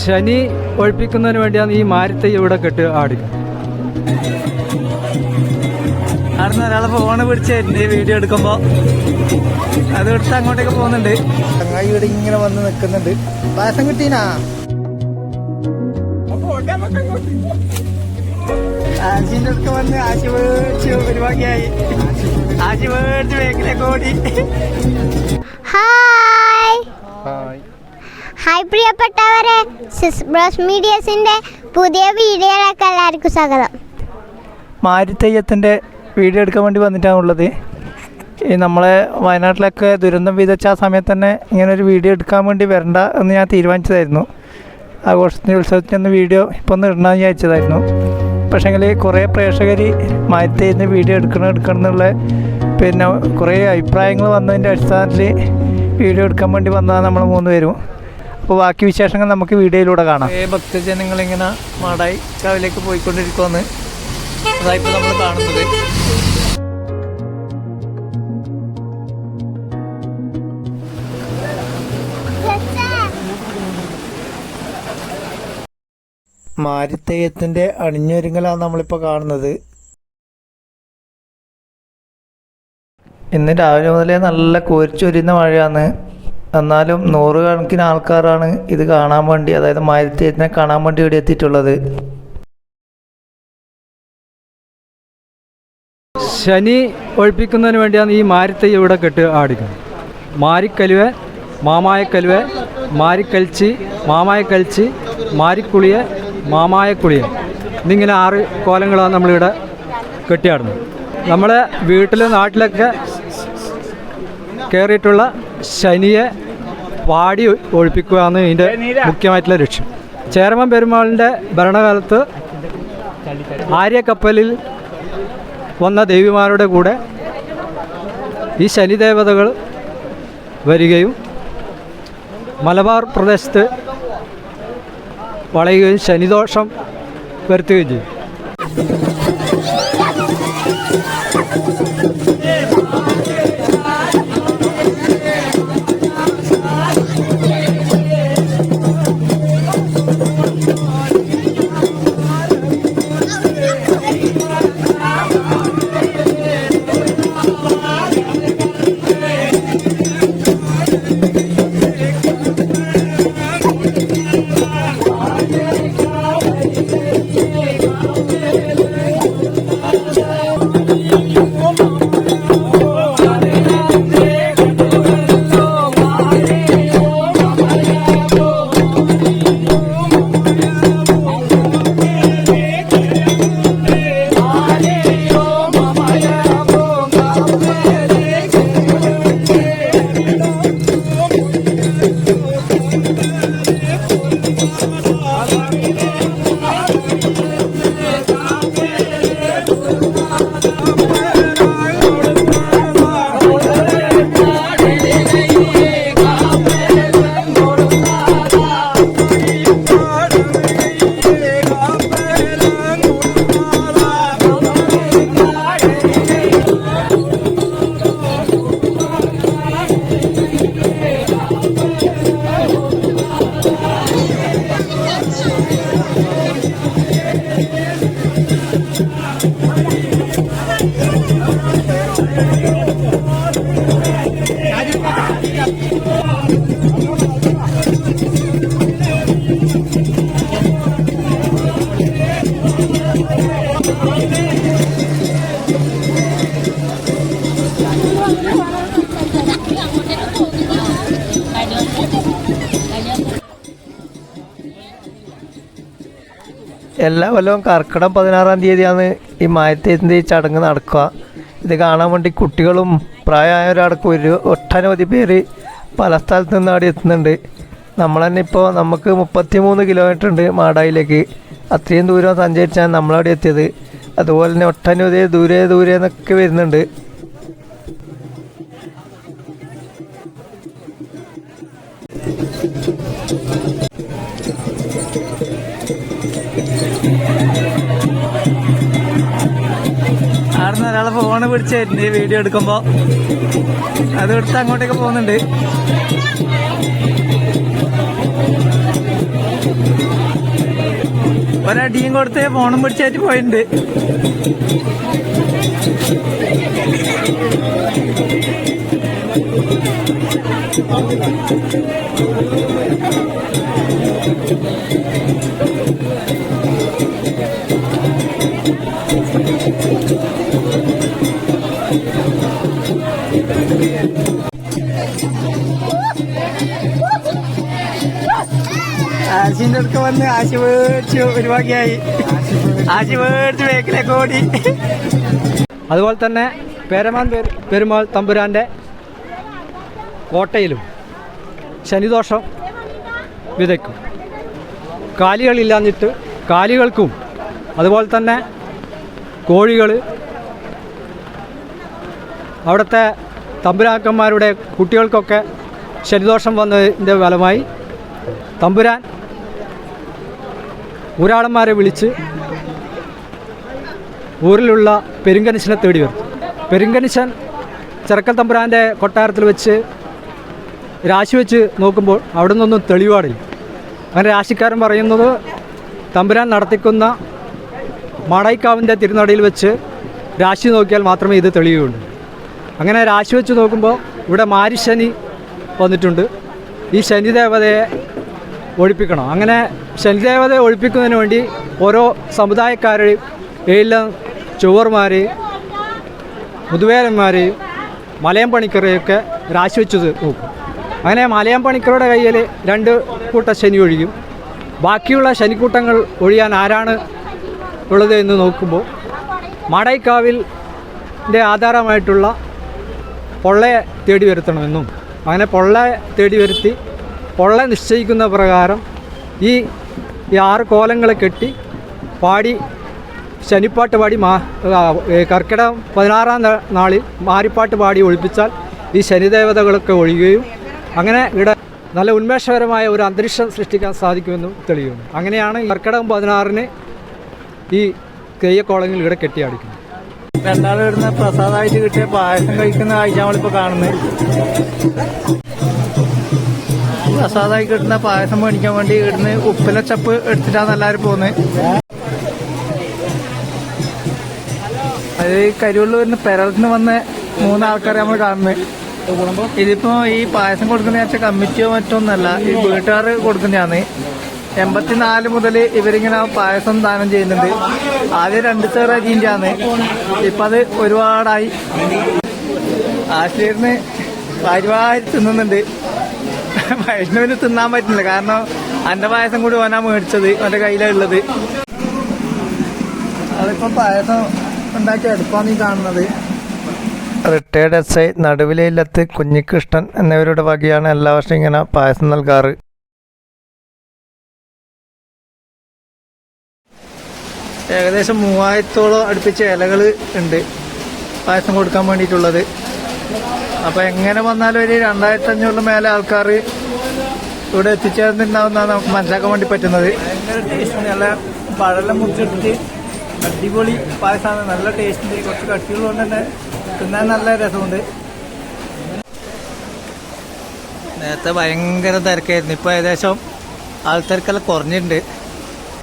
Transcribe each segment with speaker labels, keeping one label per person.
Speaker 1: ശനി ഒഴിപ്പിക്കുന്നതിന് വേണ്ടിയാണ് ഈ മാരിത്തൈ ഇവിടെ കെട്ട് ആടി.
Speaker 2: അവിടുന്ന് ഒരാളെ ഫോണ് പിടിച്ചായിരുന്നു ഈ വീഡിയോ എടുക്കുമ്പോ അത് എടുത്ത് അങ്ങോട്ടേക്ക് പോകുന്നുണ്ട്. ചങ്ങായി ഇവിടെ ഇങ്ങനെ വന്ന് നിൽക്കുന്നുണ്ട്. പായസം കിട്ടീനാ? ആശിന്റെ അടുത്ത് വന്ന് ആശി മേടിച്ച് പരിപാടിയായി. ആശി മേടിച്ച് വേക്കിലേക്ക് ഓടി
Speaker 3: ഹായ്. ഹായ് പ്രിയപ്പെട്ടവരെ. ബ്രോസ് മീഡിയസിന്റെ പുതിയ വീഡിയോയിലേക്ക് എല്ലാവർക്കും സ്വാഗതം.
Speaker 2: മാരുത്തയ്യത്തിന്റെ വീഡിയോ എടുക്കാൻ വേണ്ടി വന്നിട്ടാണുള്ളത് ഈ നമ്മളെ വയനാട്ടിലൊക്കെ ദുരന്തം വിതച്ച ആ സമയത്ത് തന്നെ ഇങ്ങനെ ഒരു വീഡിയോ എടുക്കാൻ വേണ്ടി വരണ്ട എന്ന് ഞാൻ തീരുമാനിച്ചതായിരുന്നു. ആഘോഷത്തിന്റെ ഉത്സവത്തിന്റെ വീഡിയോ ഇപ്പോൾ ഒന്ന് ഇടണമെന്ന് വിചാരിച്ചതായിരുന്നു. പക്ഷേങ്കിൽ കുറേ പ്രേക്ഷകർ മാരുത്തയ്യത്തിന്റെ വീഡിയോ എടുക്കണം എടുക്കണം എന്നുള്ള പിന്നെ കുറേ അഭിപ്രായങ്ങൾ വന്നതിന്റെ അടിസ്ഥാനത്തിൽ വീഡിയോ എടുക്കാൻ വേണ്ടി വന്നാൽ നമ്മൾ മൂന്ന് പേരും. അപ്പോൾ ബാക്കി വിശേഷങ്ങൾ നമുക്ക് വീഡിയോയിലൂടെ കാണാം. ഭക്തജനങ്ങൾ ഇങ്ങനെ മാടായി കാവിലേക്ക് പോയിക്കൊണ്ടിരിക്കുമെന്ന് അതായിപ്പോൾ നമ്മൾ കാണുന്നത്. മാരിത്തെയ്യത്തിന്റെ അണിഞ്ഞൊരുങ്ങലാണ് നമ്മളിപ്പോൾ കാണുന്നത്. ഇന്ന് രാവിലെ മുതലേ നല്ല കോരിച്ചൊരിയുന്ന മഴയാണ്. എന്നാലും നൂറുകണക്കിന് ആൾക്കാരാണ് ഇത് കാണാൻ വേണ്ടി അതായത് മാരിത്തെയ്യത്തിനെ കാണാൻ വേണ്ടി ഇവിടെ എത്തിയിട്ടുള്ളത്.
Speaker 1: ശനി ഒഴിപ്പിക്കുന്നതിന് വേണ്ടിയാണ് ഈ മാരിത്തൈ ഇവിടെ കെട്ട് ആടിക്കുന്നത്. മാരിക്കലുവ മാമായക്കലുവ മാരിക്കൽച്ചി മാമായക്കൽച്ചി മാരിക്കുളിയ മാമായക്കുളിയ. എന്നിങ്ങനെ ആറ് കോലങ്ങളാണ് നമ്മളിവിടെ കെട്ടിയാടുന്നത്. നമ്മളെ വീട്ടിലും നാട്ടിലൊക്കെ കയറിയിട്ടുള്ള ശനിയെ വാടി ഒഴിപ്പിക്കുക എന്ന് ഇതിന്റെ മുഖ്യമായിട്ടുള്ള ലക്ഷ്യം. ചേരമൻ പെരുമാളിന്റെ ഭരണകാലത്ത് ആര്യക്കപ്പലിൽ വന്ന ദേവിമാരുടെ കൂടെ ഈ ശനിദേവതകൾ വരികയും മലബാർ പ്രദേശത്ത് വളയുകയും ശനിദോഷം വരുത്തുകയും ചെയ്യും
Speaker 2: എല്ലാ കൊല്ലവും കർക്കിടം പതിനാറാം തീയതിയാണ് ഈ മായത്തേത്തിന്റെ ഈ ചടങ്ങ് നടക്കുക. ഇത് കാണാൻ വേണ്ടി കുട്ടികളും പ്രായമായവരടക്കം ഒരു ഒട്ടനവധി പേര് പല സ്ഥലത്ത് നിന്ന് അവിടെ എത്തുന്നുണ്ട്. നമ്മൾ തന്നെ ഇപ്പോൾ നമുക്ക് മുപ്പത്തി മൂന്ന് കിലോമീറ്റർ ഉണ്ട് മാടായിലേക്ക്. അത്രയും ദൂരം സഞ്ചരിച്ചാണ് നമ്മളവിടെ എത്തിയത്. അതുപോലെ തന്നെ ഒട്ടനവധി ദൂരെ ദൂരെ എന്നൊക്കെ വരുന്നുണ്ട്. ഒരാളെ ഫോണ് പിടിച്ചായിരുന്നു ഈ വീഡിയോ എടുക്കുമ്പോൾ അത് എടുത്ത് അങ്ങോട്ടേക്ക് പോകുന്നുണ്ട്. ഒരടിയും കൊടുത്ത് ഫോണും പിടിച്ചായിട്ട് പോയിട്ടുണ്ട് ആശിന്റെ അടുത്ത് വന്ന് ആശി മേടിച്ചു ഒരു വകയായി ആശി മേടിച്ച് ഓടി
Speaker 1: അതുപോലെ തന്നെ പേരമാൻ പെരുമാൾ തമ്പുരാന്റെ കോട്ടയിലും ശനിദോഷം വിതയ്ക്കും. കാലികളില്ലാഞ്ഞിട്ട് കാലികൾക്കും അതുപോലെ തന്നെ കോഴികൾ അവിടുത്തെ തമ്പുരാക്കന്മാരുടെ കുട്ടികൾക്കൊക്കെ ശനിദോഷം വന്നതിന്റെ ഫലമായി തമ്പുരാൻ ഊരാളന്മാരെ വിളിച്ച് ഊരിലുള്ള പെരുങ്കനിശനെ തേടി വരും. പെരുങ്കനിശൻ ചെറുക്കൽ തമ്പുരാന്റെ കൊട്ടാരത്തിൽ വെച്ച് രാശി വെച്ച് നോക്കുമ്പോൾ അവിടെ നിന്നൊന്നും തെളിവാടില്ല. അങ്ങനെ രാശിക്കാരൻ പറയുന്നത് തമ്പുരാൻ നടത്തിക്കുന്ന മാടായിക്കാവിന്റെ തിരുനടയിൽ വെച്ച് രാശി നോക്കിയാൽ മാത്രമേ ഇത് തെളിയുകയുള്ളൂ. അങ്ങനെ രാശി വെച്ച് നോക്കുമ്പോൾ ഇവിടെ മാരിശനി വന്നിട്ടുണ്ട്. ഈ ശനിദേവതയെ ഒഴിപ്പിക്കണം. അങ്ങനെ ശനിദേവതയെ ഒഴിപ്പിക്കുന്നതിന് വേണ്ടി ഓരോ സമുദായക്കാരെയും എല്ലാം ചുവർമാർ മുതുവേലന്മാർ മലയം പണിക്കരെയൊക്കെ രാശി വെച്ച് നോക്കും അങ്ങനെ മലയം പണിക്കരുടെ കയ്യിൽ രണ്ട് കൂട്ട ശനി ഒഴിയും. ബാക്കിയുള്ള ശനിക്കൂട്ടങ്ങൾ ഒഴിയാൻ ആരാണ് ഉള്ളത് എന്ന് നോക്കുമ്പോൾ മാടായിക്കാവിന്റെ ആധാരമായിട്ടുള്ള പൊള്ളയെ തേടി വരുത്തണമെന്നും അങ്ങനെ പൊള്ളയെ തേടി വരുത്തി പൊള്ള നിശ്ചയിക്കുന്ന പ്രകാരം ഈ ഈ ആറ് കോലങ്ങളെ കെട്ടി പാടി ശനിപ്പാട്ട് പാടി മാ കർക്കിടകം പതിനാറാം നാളിൽ മാരിപ്പാട്ട് പാടി ഒഴിപ്പിച്ചാൽ ഈ ശനിദേവതകളൊക്കെ ഒഴിയുകയും അങ്ങനെ ഇവിടെ നല്ല ഉന്മേഷകരമായ ഒരു അന്തരീക്ഷം സൃഷ്ടിക്കാൻ സാധിക്കുമെന്നും തെളിയുന്നു. അങ്ങനെയാണ് കർക്കിടകം പതിനാറിന് ഈ തെയ്യക്കോളങ്ങൾ ഇവിടെ കെട്ടിയടിക്കുന്നത്
Speaker 2: രണ്ടാളും ഇടുന്ന പ്രസാദമായിട്ട് കിട്ടിയ പായസം കഴിക്കുന്ന കാഴ്ച നമ്മളിപ്പോൾ കാണുന്നത്. പ്രസാദമായി കിട്ടുന്ന പായസം മേടിക്കാൻ വേണ്ടി ഇവിടുന്ന് ഉപ്പില ചപ്പ് എടുത്തിട്ടാണ് എല്ലാവരും പോകുന്നത്. അത് കരിവള്ളൂരിന് പെരളത്തിന് വന്ന മൂന്നാൾക്കാരെ നമ്മൾ കാണുന്നത്. ഇതിപ്പോ ഈ പായസം കൊടുക്കുന്ന വെച്ചാൽ കമ്മിറ്റിയോ മറ്റോ ഒന്നല്ല ഈ വീട്ടുകാർ കൊടുക്കുന്നതാണ്. എൺപത്തിനാല് മുതൽ ഇവരിങ്ങനെ പായസം ദാനം ചെയ്യുന്നുണ്ട്. ആദ്യം രണ്ട് അരിന്റെ ആണ് ഇപ്പൊ അത് ഒരുപാടായി. ആശ്രയിന്ന് പരിപാടി തിന്നുന്നുണ്ട്. വൈഷ്ണവിന് തിന്നാൻ പറ്റുന്നില്ല. കാരണം അന്റെ പായസം കൂടി ഓനാ മേടിച്ചത് ഓന്റെ കയ്യിലുള്ളത് അതിപ്പോ പായസം ഉണ്ടാക്കി എടുപ്പാന്ന് ഈ കാണുന്നത്. റിട്ടയർഡ് എസ് ഐ നടുവിലയിലത്ത് കുഞ്ഞികൃഷ്ണൻ എന്നിവരുടെ വകയാണ് എല്ലാ വർഷം ഇങ്ങനെ പായസം നൽകാറ്. ഏകദേശം മൂവായിരത്തോളം അടുപ്പിച്ച ഇലകൾ ഉണ്ട് പായസം കൊടുക്കാൻ വേണ്ടിയിട്ടുള്ളത്. അപ്പോൾ എങ്ങനെ വന്നാലും ഒരു രണ്ടായിരത്തി അഞ്ഞൂറിന് മേലെ ആൾക്കാർ ഇവിടെ എത്തിച്ചേർന്നിട്ടുണ്ടാവുന്ന നമുക്ക് മനസ്സിലാക്കാൻ വേണ്ടി പറ്റുന്നത്. ഭയങ്കര ടേസ്റ്റ് നല്ല പഴമെല്ലാം മുറിച്ചിട്ടിട്ട് അടിപൊളി പായസമാണ് നല്ല ടേസ്റ്റ് ഉണ്ട്. കുറച്ച് കട്ടിയുള്ളതുകൊണ്ട് തന്നെ തിന്നാൻ നല്ല രസമുണ്ട്. നേരത്തെ ഭയങ്കര തിരക്കായിരുന്നു. ഇപ്പൊ ഏകദേശം ആൾത്തിരക്കെല്ലാം കുറഞ്ഞിട്ടുണ്ട്.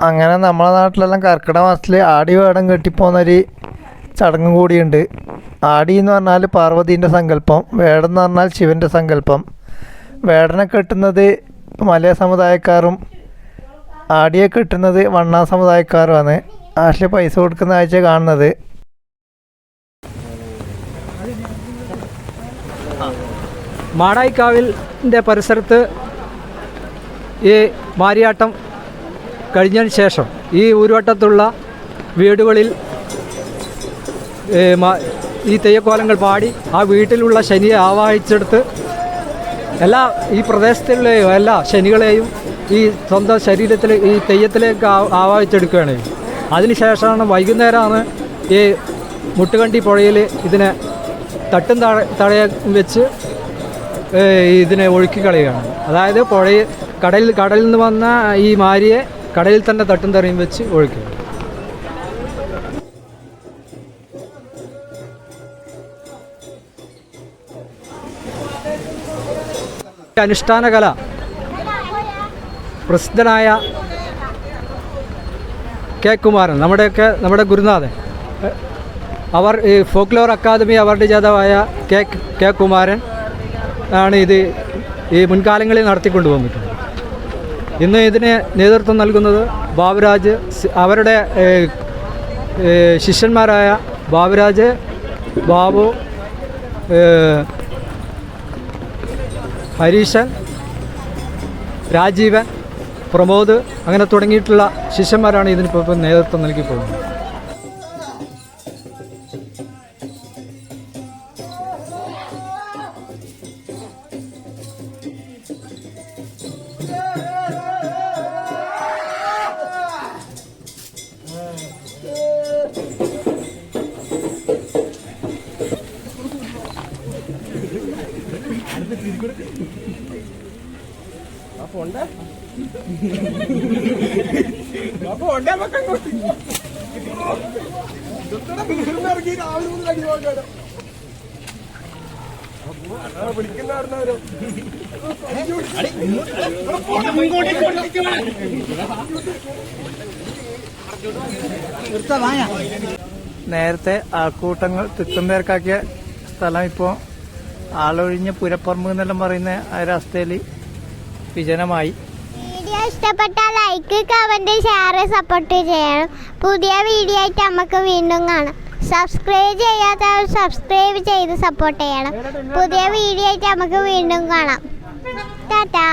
Speaker 2: അങ്ങനെ നമ്മളെ നാട്ടിലെല്ലാം കർക്കിടക മാസത്തിൽ ആടി വേടം കെട്ടിപ്പോകുന്നൊരു ചടങ്ങ് കൂടിയുണ്ട്. ആടി എന്ന് പറഞ്ഞാൽ പാർവതീന്റെ സങ്കല്പം വേടം എന്ന് പറഞ്ഞാൽ ശിവന്റെ സങ്കല്പം. വേടനെ കെട്ടുന്നത് മലയ സമുദായക്കാരും ആടിയെ കിട്ടുന്നത് വണ്ണാ സമുദായക്കാരുമാണ്. ആഷിൽ പൈസ കൊടുക്കുന്ന ആഴ്ച കാണുന്നത്.
Speaker 1: മാടായിക്കാവിലിന്റെ പരിസരത്ത് ഈ മാരിയാട്ടം കഴിഞ്ഞതിന് ശേഷം ഈ ഊരുവട്ടത്തുള്ള വീടുകളിൽ ഈ തെയ്യക്കോലങ്ങൾ പാടി ആ വീട്ടിലുള്ള ശനിയെ ആവാഹിച്ചെടുത്ത് എല്ലാ ഈ പ്രദേശത്തുള്ള എല്ലാ ശനികളെയും ഈ സ്വന്തം ശരീരത്തിൽ ഈ തെയ്യത്തിലേക്ക് ആവാഹിച്ചെടുക്കുകയാണ്. അതിനുശേഷമാണ് വൈകുന്നേരമാണ് ഈ മുട്ടുകണ്ടി പുഴയിൽ ഇതിനെ തട്ടും തട തടയ വെച്ച് ഇതിനെ ഒഴുക്കി കളയുകയാണ്. അതായത് പുഴയിൽ കടലിൽ കടലിൽ നിന്ന് വന്ന ഈ മാരിയെ കടലിൽ തന്നെ തട്ടും തറയും വെച്ച് ഒഴുക്കുക അനുഷ്ഠാന കല. പ്രസിദ്ധനായ കെ കുമാരൻ നമ്മുടെയൊക്കെ നമ്മുടെ ഗുരുനാഥൻ. അവർ ഈ ഫോക്ലോർ അക്കാദമി അവാർഡ് ജേതാവായ കെ കെ കുമാരൻ ആണ് ഇത് ഈ മുൻകാലങ്ങളിൽ നടത്തിക്കൊണ്ടു വന്നിട്ടുള്ളത് ഇന്ന് ഇതിന് നേതൃത്വം നൽകുന്നത് ബാബുരാജ് അവരുടെ ശിഷ്യന്മാരായ ബാബുരാജ് ബാബു ഹരീശൻ രാജീവൻ പ്രമോദ് അങ്ങനെ തുടങ്ങിയിട്ടുള്ള ശിഷ്യന്മാരാണ് ഇതിനിപ്പോൾ ഇപ്പം പോകുന്നത്
Speaker 2: നേരത്തെ ആൾക്കൂട്ടങ്ങൾ തിക്കുംപേർക്കാക്കിയ സ്ഥലം ഇപ്പോൾ ആളൊഴിഞ്ഞ പുരപ്പറമ്പ് എന്നെല്ലാം പറയുന്ന ആ ഒരവസ്ഥയിൽ വിജനമായി.
Speaker 3: വീഡിയോ ഇഷ്ടപ്പെട്ടാൽ ലൈക്ക് കമന്റ് ഷെയർ സപ്പോർട്ട് ചെയ്യണം. പുതിയ വീഡിയോ ആയിട്ട് നമുക്ക് വീണ്ടും കാണാം. സബ്സ്ക്രൈബ് ചെയ്യാത്തവർ സബ്സ്ക്രൈബ് ചെയ്ത് സപ്പോർട്ട് ചെയ്യണം. പുതിയ വീഡിയോ ആയിട്ട് നമുക്ക് വീണ്ടും കാണാം. ടാറ്റാ.